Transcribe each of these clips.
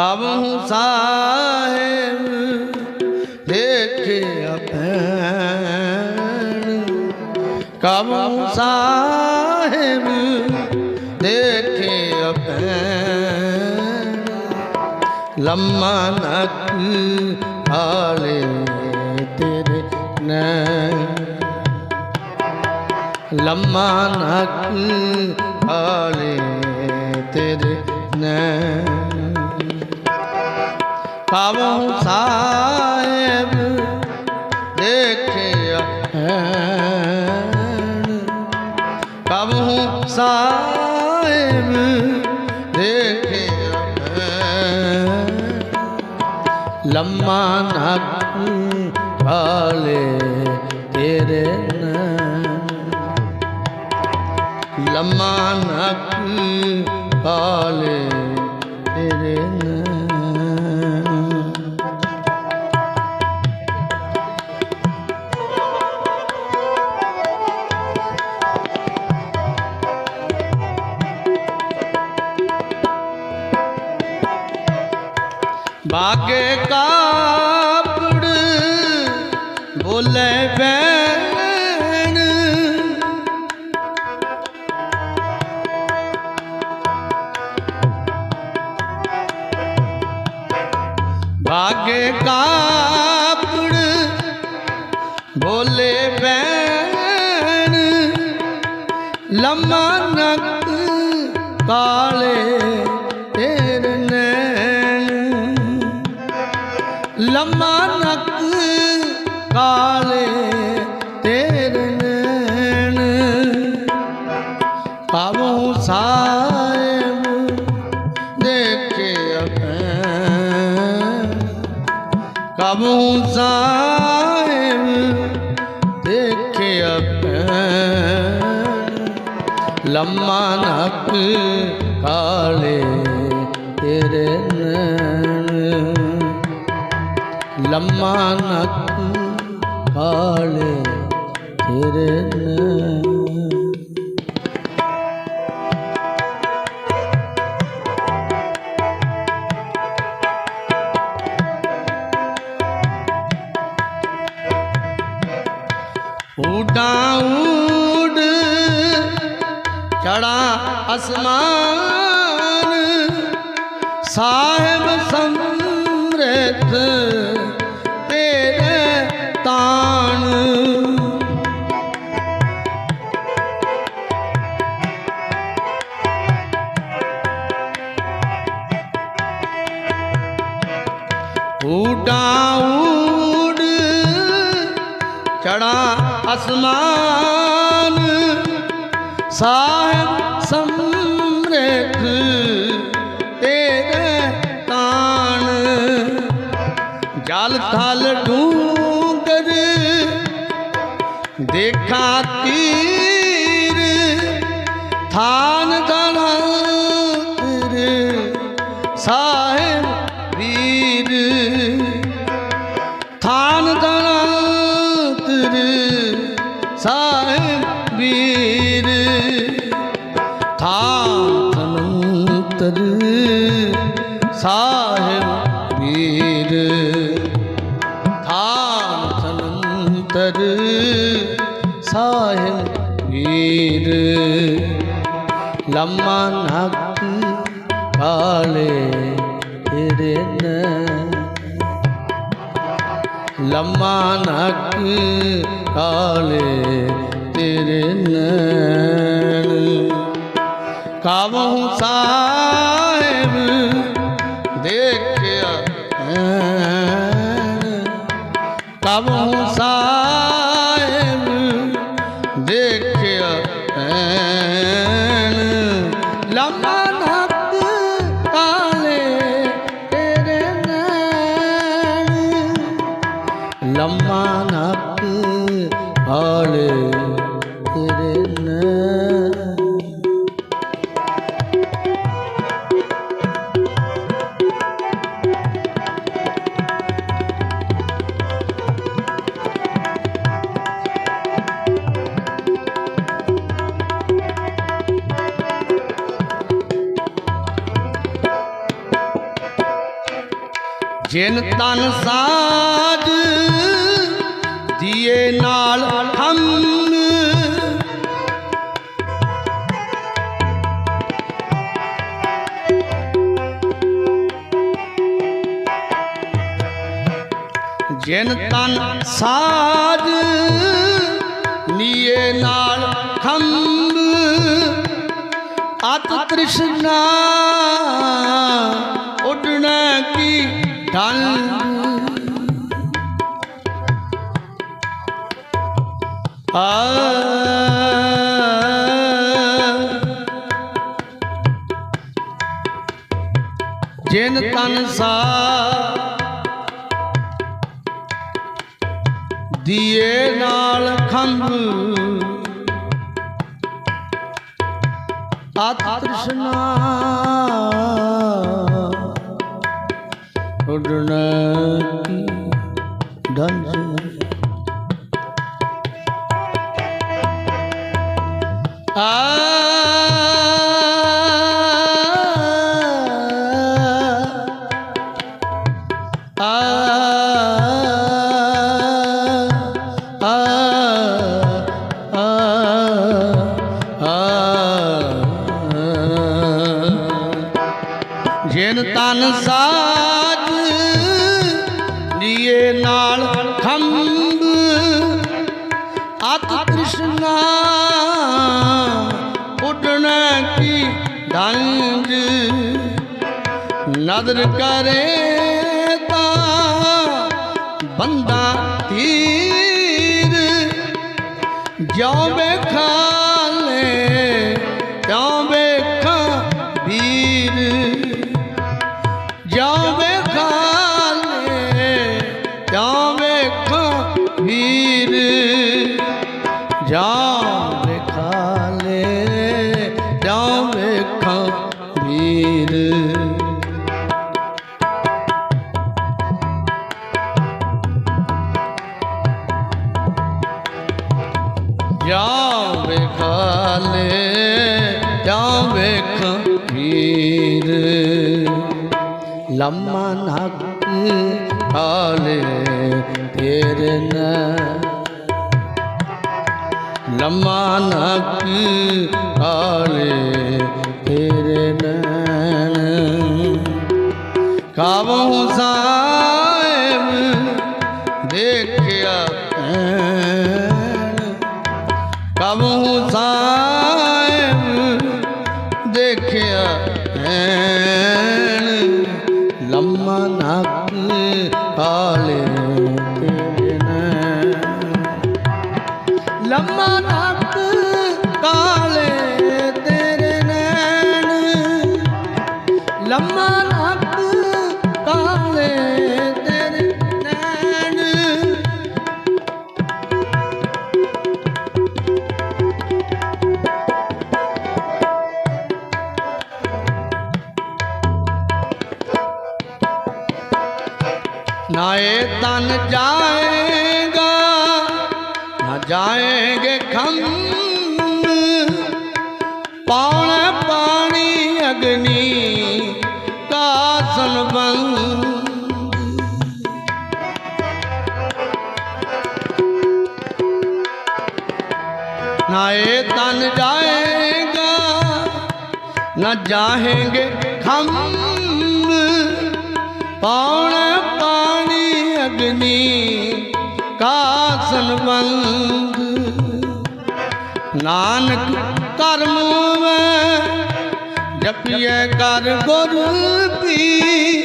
ਕਬਹੂ ਸਾਹਿਬ ਦੇਖਿਆ ਭੈਣ। ਕਬਹੂ ਸਾਹਿਬ ਦੇਖਿਆ ਭੈਣ। ਲੰਮਾ ਨਕ ਹਾਲੇ ਤੇਰੇ ਨੈਣ। ਲੰਮਾ ਨਕ ਹਾਲੇ ਤੇਰੇ ਨੈਣ। ਪਾਵਹੁ ਸਾਹਿਬ ਦੇਖਿਆ ਹੈਣ। ਪਾਵਹੁ ਸਾਹਿਬ ਦੇਖਿਆ ਹੈਣ। ਲੰਮਾ ਨਕ ਹਾਲੇ ਤੇਰੇ ਲੰਮਾ ਨਕ ਹਾਲੇ ਤੇਰੇ ਨੈਣ ਬੋਲੇ ਬੈਣ ਬਾਗੇ ਕਾਪੜ ਬੋਲੇ ਬੈਣ ਲੰਮਾ ਨਕ ਕਾਲੇ ਤੇਰੇ ਨੈਣ। ਲੰਮਾ ਨਕ ਕਾਲੇ ਤੇਰੇ ਨੈਣ ਪਾਵੋ ਸਾਹਿਬ ਦੇਖਿਆ ਭੈਣ ਕਬੂ ਸਾਹਿਬ ਦੇਖਿਆ ਭੈਣ ਲੰਮਾ ਨਕ ਕਾਲੇ ਤੇਰੇ ਨੈਣ। ਲੰਮਾ ਨਕ ਕਾਲੇ ਤੇਰੇ ਨੈਣ ਉਡਾਂ ਉਡ ਚੜਾ ਅਸਮਾਨ ਸਾਹਿਬ ਸੰਰਤ ਤਾਣ ਉਡਾਂ ਉਡ ਚੜਾ ਅਸਮਾਨ। ਸਾਹਿਬ ਸਮਰੇਖ ਤੇਰੇ ਤਾਣ। ਜਲ ਥਲ ਡੂੰਗਰ ਦੇਖਾ ਤੀਰ ਥਾਨ ਦਣਾ ਸਾਹਿਬ ਵੀਰ। ਥਾਨ ਦਨਾਤਰ ਸਾਹਿਬ ਵੀਰ। ਥਾਨ ਲੰਮਾ ਨਕ ਕਾਲੇ ਤੇਰੇ ਨੈਣ ਲੰਮਾ ਨਕ ਕਾਲੇ ਤੇਰੇ ਕਾਵਹੁ ਸਾਹਿਬ ਦੇਖਿਆ। ਹੈਣ ਕਾਵਹੁ ਸਾਹਿਬ ਜਿਨ ਤਨ ਸਾਜ ਦੀਏ ਨਾਲ ਖੰਮ ਜਿਨ ਤਨ ਸਾਜ ਨੀਏ ਨਾਲ ਖੰਭ ਅਤ ਤ੍ਰਿਸ਼ਨਾ ਉਡਣਾ ਕੀ ਢੰਗ ਆ। ਜਿਨ ਤਨ ਸਾ ਦੀਏ ਨਾਲ ਖੰਭ ਆਤ ਉਡਣਾ ਕੀ? ਡੰਜ ਆ। ਆ। ਨਦਰ ਕਰੇ ਤਾਂ ਬੰਦਾ ਤੀਰ ਜਿਉ ਵੇਖਾਂ ਜਾਂ ਵੇਖਾ ਲੈ ਜਾਂ ਵੇਖ ਵੀਰ ਲੰਮਾ ਨੱਕ ਹਾਲੇ ਤੇਰੇ ਨਾ। ਲੰਮਾ ਨੱਕ ਹਾਲੇ ਤੇਰੇ ਨੈਣ ਕਾਬੂ ਸਾਹਿਬ ਲੰਮਾ ਨੱਕ ਜਾਏਗਾ, ਨਾ ਜਾਏਗੇ ਖੰਮ ਪਾਣੀ ਅਗਨੀ ਕਾ ਸੰਬੰਧ ਨਾ ਤਨ ਜਾਏਗਾ, ਨਾ ਜਾਹੇਗੇ ਖੰਮ ਪਾਉਣ ਕਰਨੀ ਕਾਸਲ ਮੰਗ। ਨਾਨਕ ਕਰਮ ਮੈਂ ਜਪਿਐ ਕਰ ਗੁਰ ਪੀ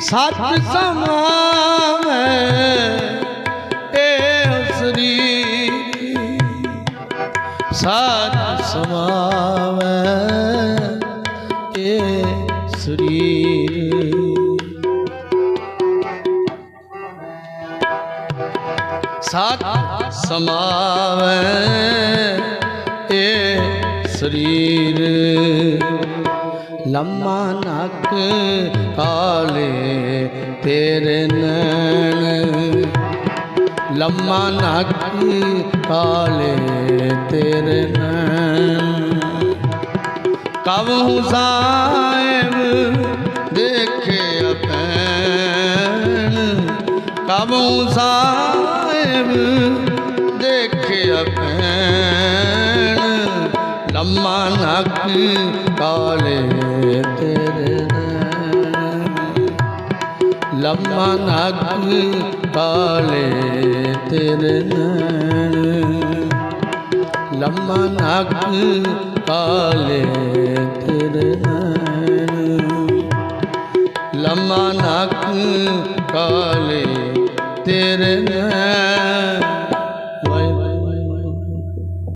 ਸਤ ਸਮਾਵੈ ਸਮਾਵੈ ਏ ਸਰੀਰ। ਲੰਮਾ ਨੱਕ ਕਾਲੇ ਤੇਰੇ ਨੈਣ। ਲੰਮਾ ਨੱਕ ਕਾਲੇ ਤੇਰੇ ਨੈਣ। ਕਬਹੂ ਸਾਹਿਬ ਦੇਖੇ ਭੈਣ ਕਬੂ ਸਾਹਿਬ ਲੰਮਾ ਨੱਕ ਕਾਲੇ ਤੇਰੇ ਨੈਣ ਲੰਮਾ ਨੱਕ ਕਾਲੇ ਤੇਰੇ ਨੈਣ ਲੰਮਾ ਨੱਕ ਕਾਲੇ ਤੇਰੇ ਨੈਣ ਲੰਮਾ ਨੱਕ ਕਾਲੇ ਤੇਰੇ ਨੈਣ